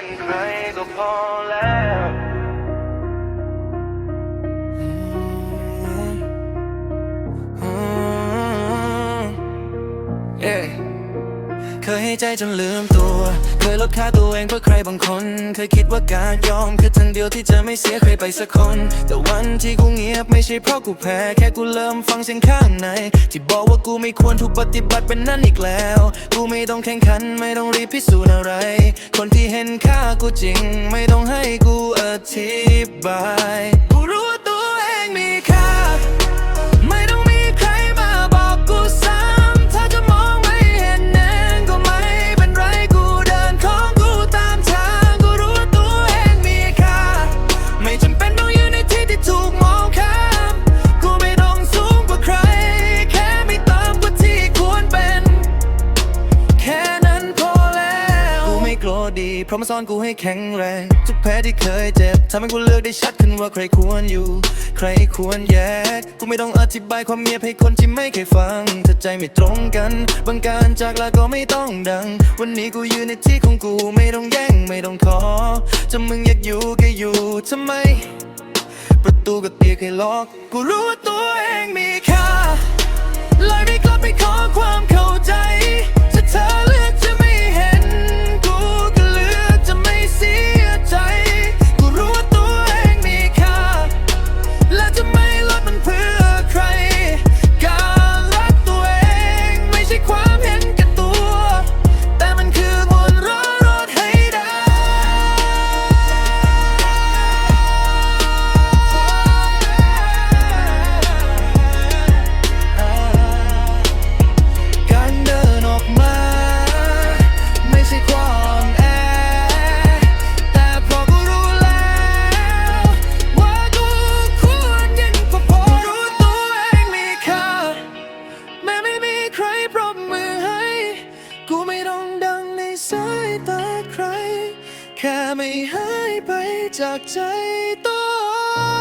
Mm-hmm. Mm-hmm. Yeah. ใจจนลืมตัว เคยลดค่าตัวเองเพื่อใครบางคน เคยคิดว่าการยอมคือทางเดียวที่จะไม่เสียใครไปสักคน แต่วันที่กูเงียบไม่ใช่เพราะกูแพ้ แค่กูเริ่มฟังเสียงข้างใน ที่บอกว่ากูไม่ควรถูกปฏิบัติเป็นนั่นอีกแล้ว กูไม่ต้องแข่งขันไม่ต้องรีบพิสูจน์อะไร คนที่เห็นค่ากูจริง ไม่ต้องให้กูอธิบาย เพราะมันสอนกูให้แข็งแรง ทุกแพ้ที่เคยเจ็บทำให้กูเลือกได้ชัดขึ้นว่าใครควรอยู่ ใครควรแยก กูไม่ต้องอธิบายความเงียบให้คนที่ไม่เคยฟัง ถ้าใจไม่ตรงกัน บางการจากลาก็ไม่ต้องดัง วันนี้กูยืนในที่ของกูไม่ต้องแย่งไม่ต้องขอถ้ามึงอยากอยู่ก็อยู่ทำไม ประตูก็เตียกให้ล็อก กูรู้ว่าตัวเองมีค่าเลยไม่ก สายตาใคร แค่ไม่หายไปจากใจต้อง